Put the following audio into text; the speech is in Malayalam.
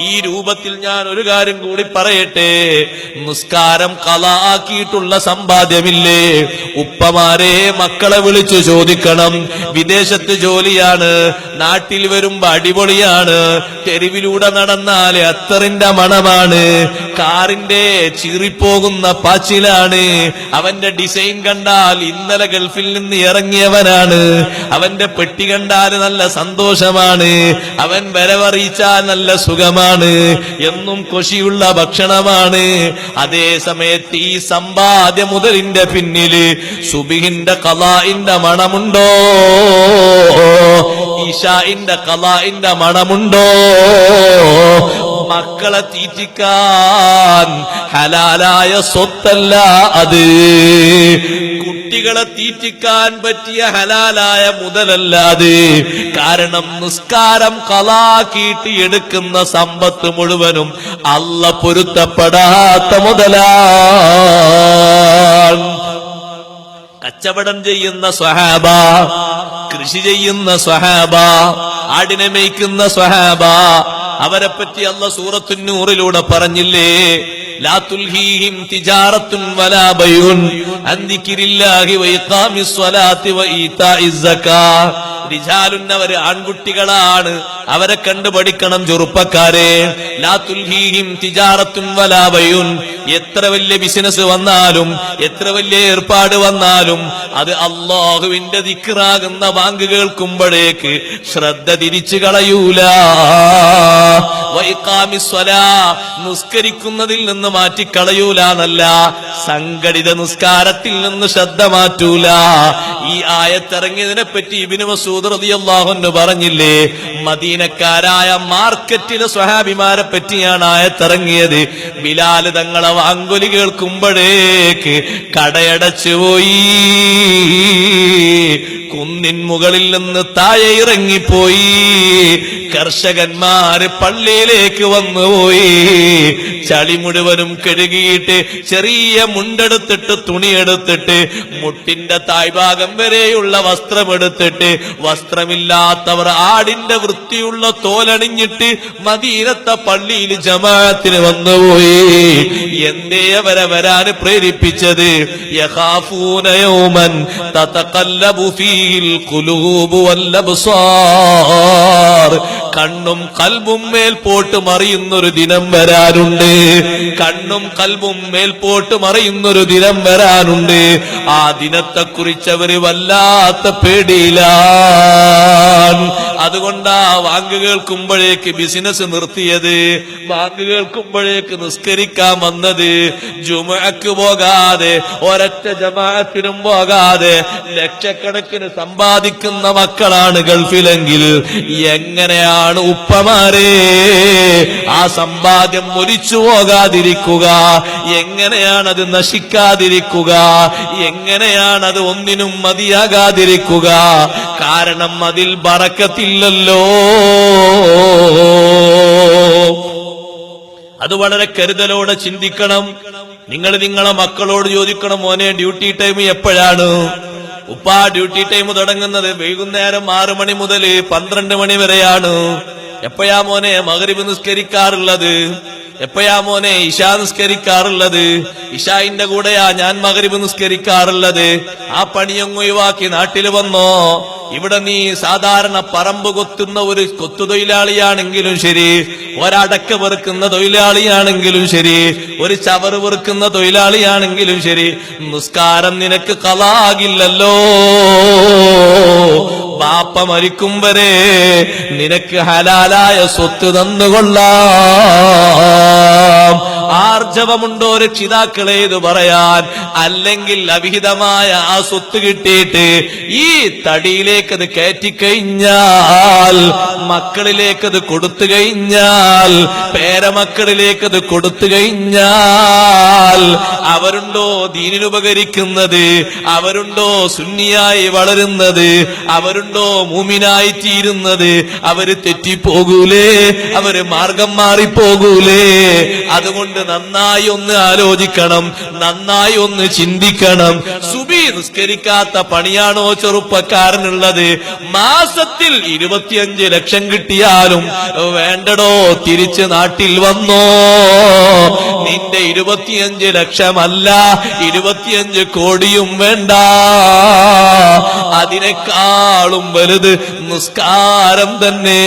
ഈ രൂപത്തിൽ ഞാൻ ഒരു കാര്യം കൂടി പറയട്ടെ. നിസ്കാരം കലാക്കിയിട്ടുള്ള സമ്പാദ്യമില്ലേ? ഉപ്പമാരെ മക്കളെ വിളിച്ചു ചോദിക്കണം. വിദേശത്ത് ജോലിയാണ് നാട്ടിൽ വരുമ്പോ അടിപൊളിയാണ് തെരുവിലൂടെ നടന്നാൽ അത്തറിന്റെ മണമാണ്. കാറിന്റെ ചീറിപ്പോകുന്ന പാച്ചിലാണ്. അവന്റെ ഡിസൈൻ കണ്ടാൽ ഇന്നലെ ഗൾഫിൽ നിന്ന് ഇറങ്ങിയവനാണ്. അവന്റെ പെട്ടി കണ്ടാൽ നല്ല സന്തോഷമാണ്. അവൻ വരവറിയിച്ചാൽ നല്ല സുഖമാണ്. എന്നും കൊശിയുള്ള ഭക്ഷണമാണ്. അതേ സമയത്ത് ഈ സമ്പാദ്യ മുതലിന്റെ പിന്നിൽ സുബിഹിന്റെ കലായിന്റെ മണമുണ്ടോ? ഈശാന്റെ കലായിന്റെ മണമുണ്ടോ? മക്കളെ തീറ്റിക്കാൻ ഹലാലായ സ്വത്തല്ല അത്. കുട്ടികളെ തീറ്റിക്കാൻ പറ്റിയ ഹലാലായ മുതലല്ല അത്. കാരണം നിസ്കാരം കലാക്കിയിട്ട് എടുക്കുന്ന സമ്പത്ത് മുഴുവനും അല്ല പൊരുത്തപ്പെടാത്ത മുതലാണ്. കച്ചവടം ചെയ്യുന്ന സ്വഹാബ കൃഷി ചെയ്യുന്ന സ്വഹാബ ആടിനെ മേയ്ക്കുന്ന സ്വഹാബ അവരെ പറ്റി അല്ല സൂറത്തുന്നൂറിലൂടെ പറഞ്ഞില്ലേ? ലാ തുൽഹീഹിം തിജാറത്തുൻ വലാ ബൈഉൻ അൻ ദിക്രില്ലാഹി വഇഖാമിസ് സ്വലാത്തി വഈതാഇസ് സക്കാ റിജാലുൻ അവർ ആൺകുട്ടികളാണ്. അവരെ കണ്ടു പഠിക്കണം ചെറുപ്പക്കാരെ. എത്ര വലിയ ബിസിനസ് വന്നാലും എത്ര വലിയ ഏർപ്പാട് വന്നാലും അത് അള്ളാഹുവിന്റെ ദിക്റാകുന്ന ബാങ്ക് കേൾക്കുമ്പോഴേക്ക് ശ്രദ്ധ തിരിച്ചു കളയൂല. നിസ്കരിക്കുന്നതിൽ നിന്ന് മാറ്റിക്കളയൂല എന്നല്ല സംഘടിത നിസ്കാരത്തിൽ നിന്ന് ശ്രദ്ധ മാറ്റൂല. ഈ ആയത്തിറങ്ങിയതിനെ പറ്റി ഇബിന് മസൂദ് റളിയല്ലാഹു പറഞ്ഞില്ലേ മദീനക്കാരായ മാർക്കറ്റിലെ സ്വഹാബിമാരെ പറ്റിയാണ് ആയത്തിറങ്ങിയത്. ബിലാൽ തങ്ങളെ വാങ്കൊലി കേൾക്കുമ്പോഴേക്ക് കടയടച്ചു പോയി. കുന്നിൻ മുകളിൽ നിന്ന് താഴെ ഇറങ്ങിപ്പോയി. കർഷകന്മാര് പള്ളിയിലേക്ക് വന്നുപോയി. ചളി മുഴുവനും കഴുകിയിട്ട് ചെറിയ മുണ്ടെടുത്തിട്ട് തുണിയെടുത്തിട്ട് മുട്ടിന്റെ തായ്ഭാഗം വരെയുള്ള വസ്ത്രമെടുത്തിട്ട് വസ്ത്രമില്ലാത്തവർ ആടിന്റെ വൃത്തിയുള്ള തോലണിഞ്ഞിട്ട് മദീനത്തെ പള്ളിയിൽ ജമാഅത്തിന് വന്നുപോയി. എന്തേ അവരെ വരാന് പ്രേരിപ്പിച്ചത്? യഹാഫൂനയോമൻ യൗമൻ തതഖല്ലബു القلوب والأبصار കണ്ണും കൽബും മേൽപോട്ട് മറിയുന്നൊരു ദിനം വരാനുണ്ട്. കണ്ണും കൽബും മേൽപോട്ട് മറിയുന്നൊരു ദിനം വരാനുണ്ട്. ആ ദിനത്തെ കുറിച്ച് അവർ വല്ലാത്ത പേടിയിലാണ്. അതുകൊണ്ടാ വാങ്ക് കേൾക്കുമ്പോഴേക്ക് ബിസിനസ് നിർത്തിയത് വാങ്ക് കേൾക്കുമ്പോഴേക്ക് നിസ്കരിക്കാൻ വന്നത്. ജുമക്ക് പോകാതെ ഒരൊറ്റ ജമാഅത്തിനും പോകാതെ ലക്ഷക്കണക്കിന് സമ്പാദിക്കുന്ന മക്കളാണ് ഗൾഫിലെങ്കിൽ. എങ്ങനെയാണ് ഉപ്പമാരെ. ആ സമ്പാദ്യം ഒലിച്ചു പോകാതിരിക്കുക. എങ്ങനെയാണ് അത് നശിക്കാതിരിക്കുക. എങ്ങനെയാണ് അത് ഒന്നിനും മതിയാകാതിരിക്കുക. കാരണം അതിൽ ബറക്കത്തില്ലല്ലോ. അത് വളരെ കരുതലോടെ ചിന്തിക്കണം. നിങ്ങൾ നിങ്ങളെ മക്കളോട് ചോദിക്കണം മോനെ ഡ്യൂട്ടി ടൈം എപ്പോഴാണ്? ഉപ്പാ ഡ്യൂട്ടി ടൈം തുടങ്ങുന്നത് വൈകുന്നേരം ആറു മണി മുതൽ പന്ത്രണ്ട് മണി വരെയാണ്. എപ്പോഴാ മോനെ മകരിവ് നിസ്കരിക്കാറുള്ളത്? എപ്പോഴാ മോനെ ഇഷ നിസ്കരിക്കാറുള്ളത്? ഇഷായിന്റെ കൂടെയാ ഞാൻ മകരിബ് നിസ്കരിക്കാറുള്ളത്. ആ പണിയൊന്നും ഒഴിവാക്കി നാട്ടിൽ വന്നോ? ഇവിടെ നീ സാധാരണ പറമ്പ് കൊത്തുന്ന ഒരു കൊത്തു തൊഴിലാളിയാണെങ്കിലും ശരി ഒരടക്ക വെറുക്കുന്ന തൊഴിലാളിയാണെങ്കിലും ശരി ഒരു ചവറ് വെറുക്കുന്ന തൊഴിലാളിയാണെങ്കിലും ശരി നിസ്കാരം നിനക്ക് കലാകില്ലല്ലോ. ബാപ്പ മരിക്കും വരെ നിനക്ക് ഹലാലായ സ്വത്ത് തന്നുകൊള്ളാം. ആർജവമുണ്ടോ രക്ഷിതാക്കളെ ഇത് പറയാൻ അല്ലെങ്കിൽ അവിഹിതമായ ആ സ്വത്ത് കിട്ടിയിട്ട് ഈ തടിയിലേക്ക് അത് കയറ്റിക്കഴിഞ്ഞാൽ മക്കളിലേക്ക് അത് കൊടുത്തു കഴിഞ്ഞാൽ പേരമക്കളിലേക്ക് അത് കൊടുത്തു കഴിഞ്ഞാൽ അവരുണ്ടോ ദീനിനുപകരിക്കുന്നത് അവരുണ്ടോ സുന്നിയായി വളരുന്നത് അവരുണ്ടോ മൂമിനായി തീരുന്നത് അവർ തെറ്റിപ്പോകൂലേ അവർ മാർഗം മാറിപ്പോകൂലേ. അതുകൊണ്ട് നന്നായി ഒന്ന് ആലോചിക്കണം നന്നായി ഒന്ന് ചിന്തിക്കണം. സുബി നിസ്കരിക്കാത്ത പണിയാണോ ചെറുപ്പക്കാരനുള്ളത്? മാസത്തിൽ ഇരുപത്തിയഞ്ച് ലക്ഷം കിട്ടിയാലും വേണ്ടടോ തിരിച്ച് നാട്ടിൽ വന്നോ. നിന്റെ ഇരുപത്തിയഞ്ച് ലക്ഷമല്ല ഇരുപത്തിയഞ്ച് കോടിയും വേണ്ട. അതിനേക്കാളും വലുത് നിസ്കാരം തന്നെ.